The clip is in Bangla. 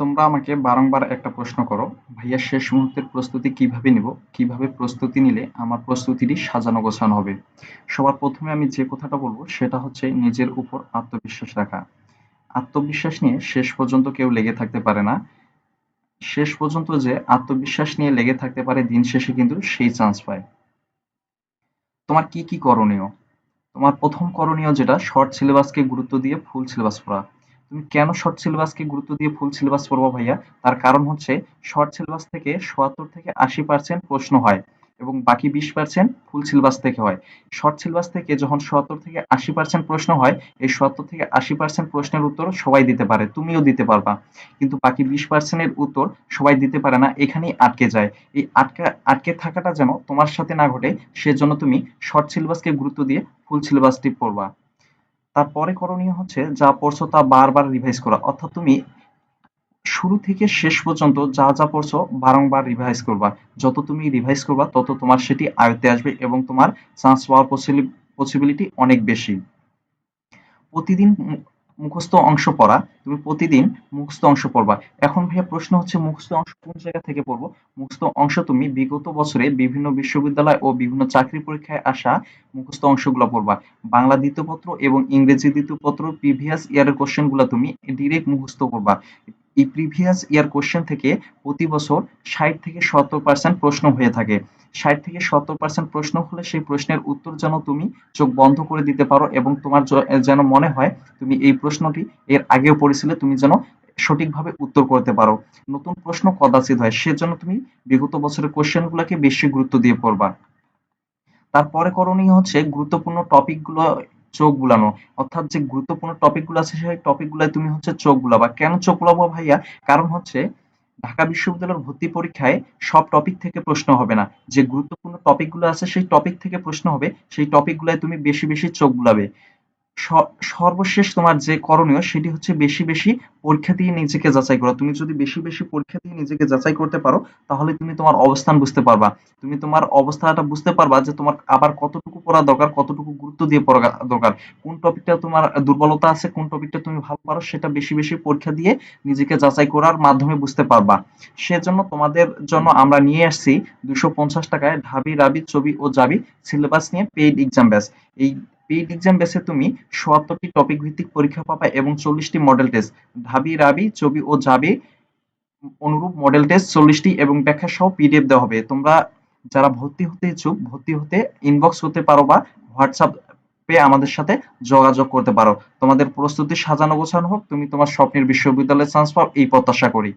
তোমরা আমাকে বারংবার একটা প্রশ্ন করো, ভাইয়া শেষ মুহূর্তের প্রস্তুতি কীভাবে নিব? কীভাবে প্রস্তুতি নিলে আমার প্রস্তুতিটি সাজানো গোছানো হবে? সবার প্রথমে আমি যে কথাটা বলব সেটা হচ্ছে নিজের উপর আত্মবিশ্বাস রাখা। আত্মবিশ্বাস নিয়ে শেষ পর্যন্ত কেউ লেগে থাকতে পারে না। শেষ পর্যন্ত যে আত্মবিশ্বাস নিয়ে লেগে থাকতে পারে দিন শেষে কিন্তু সেই চান্স পায়। তোমার কি কি করণীয়? তোমার প্রথম করণীয় যেটা শর্ট সিলেবাসকে গুরুত্ব দিয়ে ফুল সিলেবাস পড়া। তুমি কেন শর্ট সিলেবাসকে গুরুত্ব দিয়ে ফুল সিলেবাস পড়ব ভাইয়া? তার কারণ হচ্ছে শর্ট সিলেবাস থেকে সোয়াত্তর থেকে আশি পার্সেন্ট প্রশ্ন হয় এবং বাকি বিশ পার্সেন্ট ফুল সিলেবাস থেকে হয়। শর্ট সিলেবাস থেকে যখন সোয়াত্তর থেকে আশি পার্সেন্ট প্রশ্ন হয়, এই সোয়াত্তর থেকে আশি পার্সেন্ট প্রশ্নের উত্তর সবাই দিতে পারে, তুমিও দিতে পারবা। কিন্তু বাকি বিশ পার্সেন্টের উত্তর সবাই দিতে পারে না, এখানেই আটকে যায়। এই আটকে আটকে থাকাটা যেন তোমার সাথে না ঘটে, সেজন্য তুমি শর্ট সিলেবাসকে গুরুত্ব দিয়ে ফুল সিলেবাসটি পড়বা। তারপরে করণীয় হচ্ছে যা পড়ছো তা বারবার রিভাইজ করা। অর্থাৎ তুমি শুরু থেকে শেষ পর্যন্ত যা যা পড়ছো বারংবার রিভাইজ করবা। যত তুমি রিভাইজ করবা, তত তোমার সেটি আয়ত্তে আসবে এবং তোমার চান্স পাওয়ার পসিবিলিটি অনেক বেশি। প্রতিদিন মুখস্থ অংশ পড়া, তুমি প্রতিদিন মুখস্থ অংশ পড়বা। এখন ভাইয়া প্রশ্ন হচ্ছে, মুখস্থ অংশ কোন জায়গা থেকে পড়ব? মুখস্থ অংশ তুমি বিগত বছরে বিভিন্ন বিশ্ববিদ্যালয় ও বিভিন্ন চাকরি পরীক্ষায় আসা মুখস্থ অংশগুলো পড়বা। বাংলা দ্বিতীয় পত্র এবং ইংরেজি দ্বিতীয় পত্র, প্রিভিয়াস ইয়ারের কোশ্চেনগুলো তুমি ডিরেক্ট মুখস্থ করবা। এই প্রিভিয়াস ইয়ার কোশ্চেন থেকে প্রতি বছর ষাট থেকে সত্তর পার্সেন্ট প্রশ্ন হয়ে থাকে। ষাট থেকে সত্তর পার্সেন্ট প্রশ্ন হলে সেই প্রশ্নের উত্তর যেন তুমি চোখ বন্ধ করে দিতে পারো এবং তোমার যেন মনে হয় তুমি এই প্রশ্নটি এর আগেও পড়েছিলে, তুমি যেন সঠিকভাবে উত্তর করতে পারো। নতুন প্রশ্ন কদাচিত হয়, সেজন্য তুমি বিগত বছরের কোশ্চেনগুলোকে বেশি গুরুত্ব দিয়ে পড়বা। তারপরে করণীয় হচ্ছে গুরুত্বপূর্ণ টপিকগুলো চোখ বুলানো। অর্থাৎ যে গুরুত্বপূর্ণ টপিকগুলো আছে, সেই টপিক টপিকগুলো তুমি হচ্ছে চোখ বুলাবা কেন চোখ বুলাবো ভাইয়া? কারণ হচ্ছে ঢাকা বিশ্ববিদ্যালয়ের ভর্তি পরীক্ষায় সব টপিক থেকে প্রশ্ন হবে না। যে গুরুত্বপূর্ণ টপিকগুলো আছে, সেই টপিক থেকে প্রশ্ন হবে। সেই টপিক টপিকগুলোয় তুমি বেশি বেশি চোখ বুলাবে। সর্বশেষ তোমার যে করণীয় সেটি হচ্ছে বেশি বেশি পরীক্ষা দিয়ে নিজেকে যাচাই করা। তুমি যদি বেশি বেশি পরীক্ষা দিয়ে নিজেকে যাচাই করতে পারো, তাহলে তুমি তোমার অবস্থান বুঝতে পারবা। তুমি তোমার অবস্থাটা বুঝতে পারবা যে তোমার আবার কতটুকু পড়া দরকার, কতটুকু গুরুত্ব দিয়ে পড়া দরকার। কোন টপিকটা তোমার দুর্বলতা আছে, কোন টপিকটা তুমি ভালো পারো, সেটা বেশি বেশি পরীক্ষা দিয়ে নিজেকে যাচাই করার মাধ্যমে বুঝতে পারবা। সেজন্য তোমাদের জন্য আমরা নিয়ে আসছি দুশো পঞ্চাশ টাকায় ঢাবি রাবি ছবি ও জাবি সিলেবাস নিয়ে পেইড এক্সাম ব্যাস এই পেইড এক্সাম বেসে তুমি সোয়াত্তরটি টপিক ভিত্তিক পরীক্ষা পাবা এবং চল্লিশটি মডেল টেস্ট ঢাবি রাবি ছবি ও যাবি অনুরূপ মডেল টেস্ট চল্লিশটি এবং ব্যাখ্যা সহ পিডিএফ দেওয়া হবে। তোমরা যারা ভর্তি হতে ইচ্ছুক, ভর্তি হতে ইনবক্স হতে পারো বা হোয়াটসঅ্যাপে আমাদের সাথে যোগাযোগ করতে পারো। তোমাদের প্রস্তুতি সাজানো গোছানো হোক, তুমি তোমার স্বপ্নের বিশ্ববিদ্যালয়ে চান্স পাও এই প্রত্যাশা করি।